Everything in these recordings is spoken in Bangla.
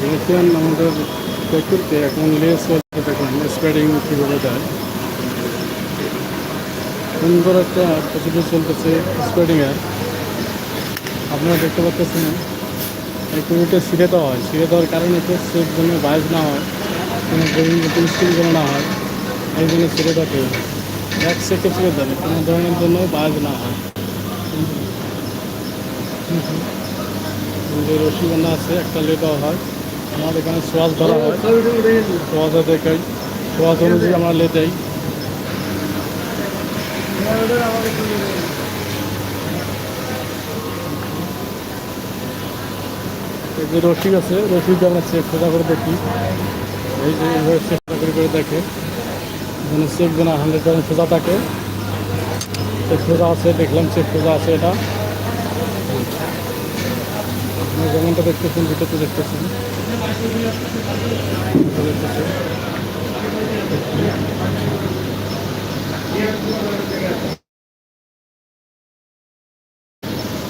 দেখেন আমাদের পেট্রোলকে এখন লেস বলতে দেখুন স্প্রেডিং কীভাবে দেয় সুন্দর একটা প্রসিডিউর চলতেছে স্প্রেডিংয়ের আপনারা দেখতে পাচ্ছেন এই কুড়িটা ছিঁড়ে দেওয়া হয়। ছিঁড়ে দেওয়ার কারণে হচ্ছে সেফ জন্য বায়স না হয়, কোনো স্কিল যেন না হয়, এই জন্য ছিঁড়ে থাকে এক সেকে ছিঁড়ে দেবে কোনো ধরনের জন্য বায়স না হয়। রশি বান্ধা আছে, একটা লে দেওয়া হয়। আমাদের এখানে সোয়াজ ধরা হয়। সোয়াজে দেখাই। সোয়াজ অনুযায়ী আমরা লে দেই এই যে রশি আছে রশিকে আমরা চেক সোজা করে দেখি। এই যে এইভাবে চেষ্টা করে করে দেখে। যেন চেক যেন হান্ড্রেড পার্সেন্ট সোজা থাকে। চেক সোজা আছে, দেখলাম চেক সোজা আছে এটা। যেমনটা দেখতেছেন ভিতরতে দেখতেছেন।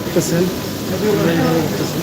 দেখতেছেন। দেখতেছেন এইভাবে দেখতেছেন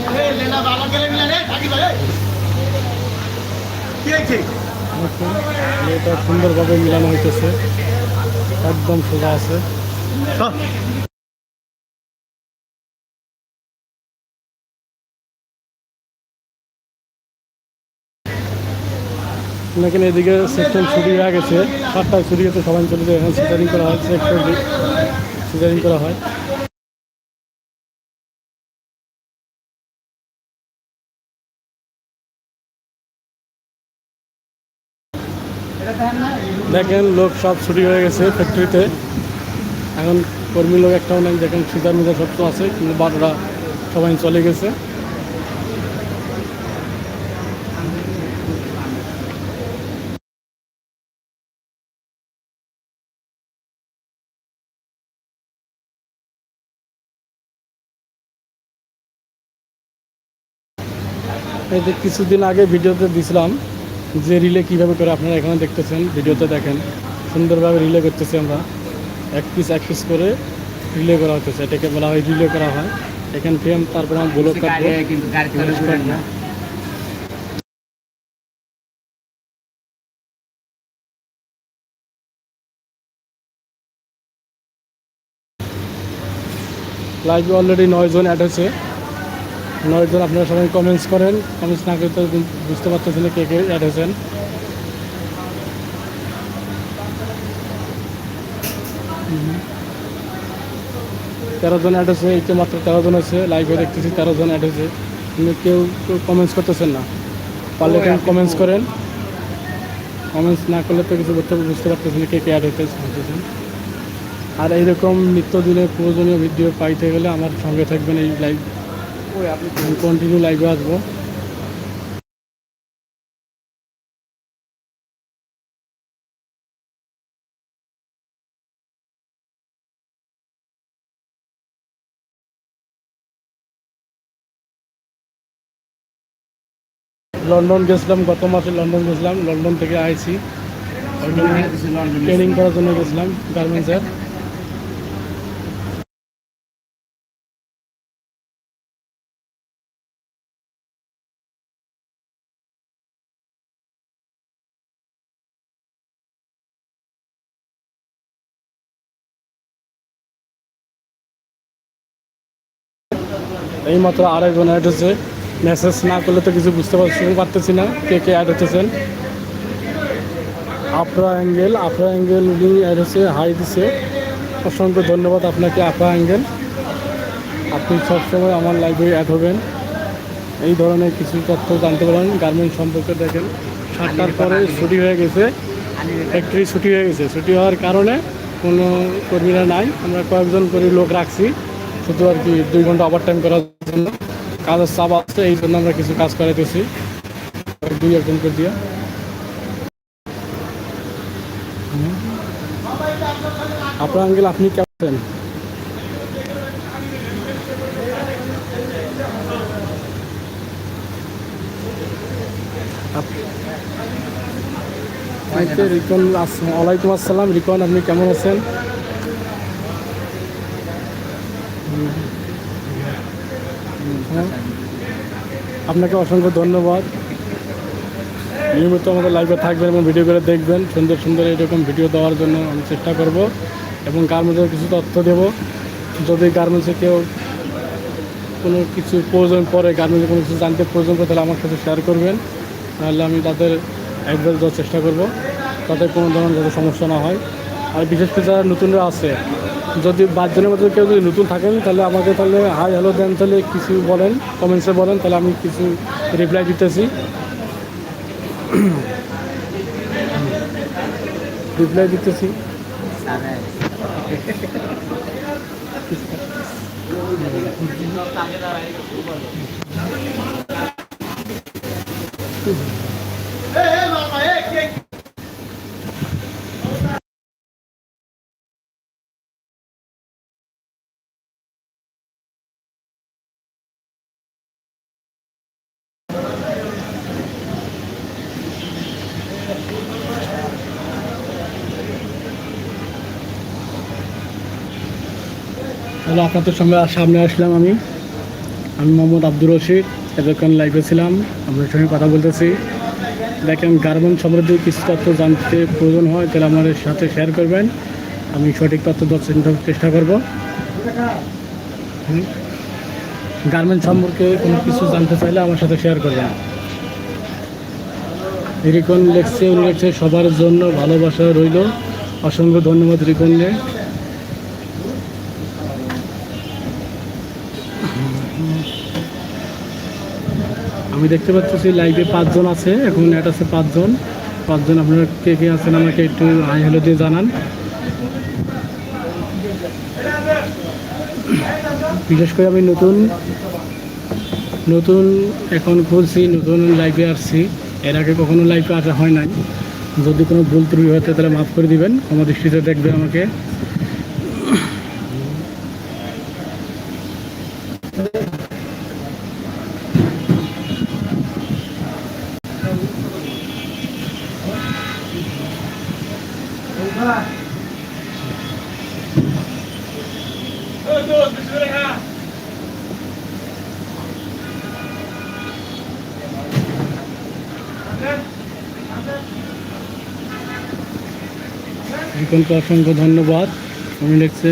এটা সুন্দরভাবে মিলানো হইতেছে। একদম সোজা আছে। দেখেন এদিকে সেকশন ছুটি হয়ে গেছে সাতটায় ছুটি গেছে সবাই চলে যায়। এখন সিজারিং করা হয় সেকশন সিজারিং করা হয়। দেখেন, লোক সব ছুটি হয়ে গেছে ফ্যাক্টরিতে এখন কর্মী লোক একটাও নেই, দেখেন সিজার মিজার সব তো আছে, কিন্তু বারোটা সবাই চলে গেছে। এই যে কিছুদিন আগে ভিডিওতে দিছিলাম যে রিলে কীভাবে করে আপনারা এখানে দেখতেছেন ভিডিওতে দেখেন সুন্দরভাবে রিলে করতেছি আমরা। এক পিস এক পিস করে রিলে করা হতেছে এটাকে বলা হয় রিলে করা হয়। এখান থেকে তারপর আমি ব্লক কাটবো। লাইভে অলরেডি নয়জন অ্যাড হয়েছে। নয়জন আপনারা সবাই কমেন্টস করেন। কমেন্টস না করতে বুঝতে পারতেছেন কে কে অ্যাড হয়েছেন। তেরো জন অ্যাড হয়েছে এই তো মাত্র তেরো জন হয়েছে লাইভে দেখতেছি তেরো জন অ্যাড হয়েছে। কিন্তু কেউ কেউ কমেন্টস করতেছেন না। পারলে কেউ কমেন্টস করেন। কমেন্টস না করলে তো কিছু করতে বুঝতে পারতেছেন কে কে অ্যাড হতে হতেছেন আর এইরকম নিত্যদিনের প্রয়োজনীয় ভিডিও পাইতে গেলে আমার সঙ্গে থাকবেন এই লাইভ কন্টিনিউ লাইভে আসব। লন্ডন গেছিলাম, গত মাসে লন্ডন গেছিলাম, লন্ডন থেকে আইছি। ট্রেনিং করার জন্য গেছিলাম গার্মেন্টসের এইমাত্র আরেকজন অ্যাড হচ্ছে মেসেজ না করলে তো কিছু বুঝতে পারছি পারতেছি না কে কে অ্যাড হতেছেন আফরা অ্যাঙ্গেল আফরা অ্যাঙ্গেল উনি অ্যাড হচ্ছে হাই দিছে। অসংখ্য ধন্যবাদ আপনাকে আফরা অ্যাঙ্গেল আপনি সবসময় আমার লাইভে অ্যাড হবেন। এই ধরনের কিছু তথ্য জানতে পারেন গার্মেন্ট সম্পর্কে দেখেন। সাতটার পরে ছুটি হয়ে গেছে। ফ্যাক্টরি ছুটি হয়ে গেছে। ছুটি হওয়ার কারণে কোনো কর্মীরা নাই। আমরা কয়েকজন করে লোক রাখছি। শুধু আর কি দুই ঘণ্টা ওভার টাইম করার জন্য। কাজের চাপ আছে, এই জন্য আমরা কিছু কাজ করাইতেছি। দুই একজন করে দিয়ে। আপনার আঙ্কেল, আপনি কেমন ওয়ালাইকুম আসসালাম। রিকন, আপনি কেমন আছেন হ্যাঁ। আপনাকে অসংখ্য ধন্যবাদ। নিয়মিত আমাদের লাইভে থাকবেন এবং ভিডিও করে দেখবেন। সুন্দর সুন্দর এরকম ভিডিও দেওয়ার জন্য আমি চেষ্টা করব এবং গার্মেন্টসের কিছু তথ্য দেব। যদি গার্মেন্টসে কেউ কোনো কিছু প্রয়োজন পড়ে গার্মেন্টসে কোনো কিছু জানতে প্রয়োজন পড়ে, তাহলে আমার সাথে শেয়ার করবেন। তাহলে আমি তাদের অ্যাডভাইস দেওয়ার চেষ্টা করব। তাদের কোনো ধরনের যাতে সমস্যা না হয়। আর বিশেষ করে যারা নতুনরা আছে, যদি বাচ্চাদের মধ্যে কেউ যদি নতুন থাকেন, তাহলে আমাকে তাহলে হাই হ্যালো দেন, তাহলে কিছু বলেন কমেন্টসে বলেন, তাহলে আমি কিছু রিপ্লাই দিতেছি। রিপ্লাই দিতেছি। হ্যালো আপনাদের সঙ্গে সামনে আসলাম আমি। আমি মোহাম্মদ আব্দুর রশিদ, এতক্ষণ লাইভে ছিলাম। আপনার সঙ্গে কথা বলতেছি। দেখেন গার্মেন্ট সম্বন্ধে কিছু তথ্য জানতে প্রয়োজন হয়, তাহলে আমাদের সাথে শেয়ার করবেন। আমি সঠিক তথ্য চেষ্টা- করব। গার্মেন্ট সম্পর্কে কোনো কিছু জানতে চাইলে আমার সাথে শেয়ার করবেন। রিকন লেখছে উনি লেখছে সবার জন্য ভালোবাসা রইল। অসংখ্য ধন্যবাদ রিকনকে। আমি দেখতে পাচ্ছি লাইভে পাঁচজন আছে, এখন এটা আছে পাঁচজন। পাঁচজন আপনারা কে কে আছেন আমাকে একটু হাই হ্যালো দিয়ে জানান। বিশেষ করে আমি নতুন নতুন এখন খুলছি, নতুন লাইভে আসছি। এর আগে কখনো লাইভে আসা হয় নাই। যদি কোনো ভুল ত্রুটি হতে, তাহলে মাফ করে দিবেন। আমার দৃষ্টিতে দেখবে আমাকে। রিকনকে অসংখ্য ধন্যবাদ। উনি লিখছে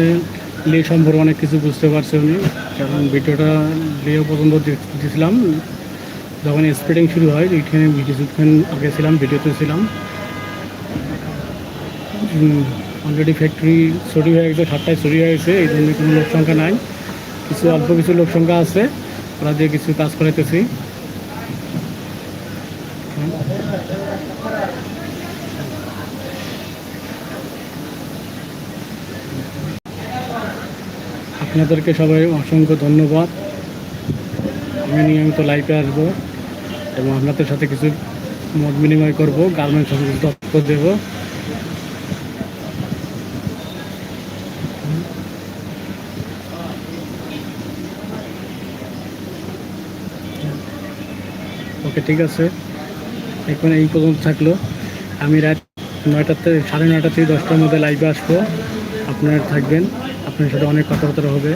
লে সম্পর্কে অনেক কিছু বুঝতে পারছে উনি। কারণ ভিডিওটা লেও পর্যন্ত দিয়েছিলাম যখন স্প্রেডিং শুরু হয় এখানে কিছুক্ষণ আগে ছিলাম ভিডিওতে ছিলাম। অলরেডি ফ্যাক্টরি ছড়ি হয়ে গেছে সাতটায় ছড়ি হয়ে গেছে, এই জন্য কোনো লোক সংখ্যা নাই। কিছু, অল্প কিছু লোক সংখ্যা আছে, ওরা দিয়ে কিছু কাজ করাইতেছি। আপনাদেরকে সবাই অসংখ্য ধন্যবাদ। আমি নিয়মিত লাইভে আসব এবং আপনাদের সাথে কিছু মত বিনিময় করব গার্মেন্টস কিছু তথ্য দেব। ওকে, ঠিক আছে। এখন এই পর্যন্ত থাকল। আমি রাত নয়টাতে সাড়ে নয়টা থেকে দশটার মধ্যে লাইভে আসব। আপনারা থাকবেন। আপনার সাথে অনেক কথাবার্তা হবে।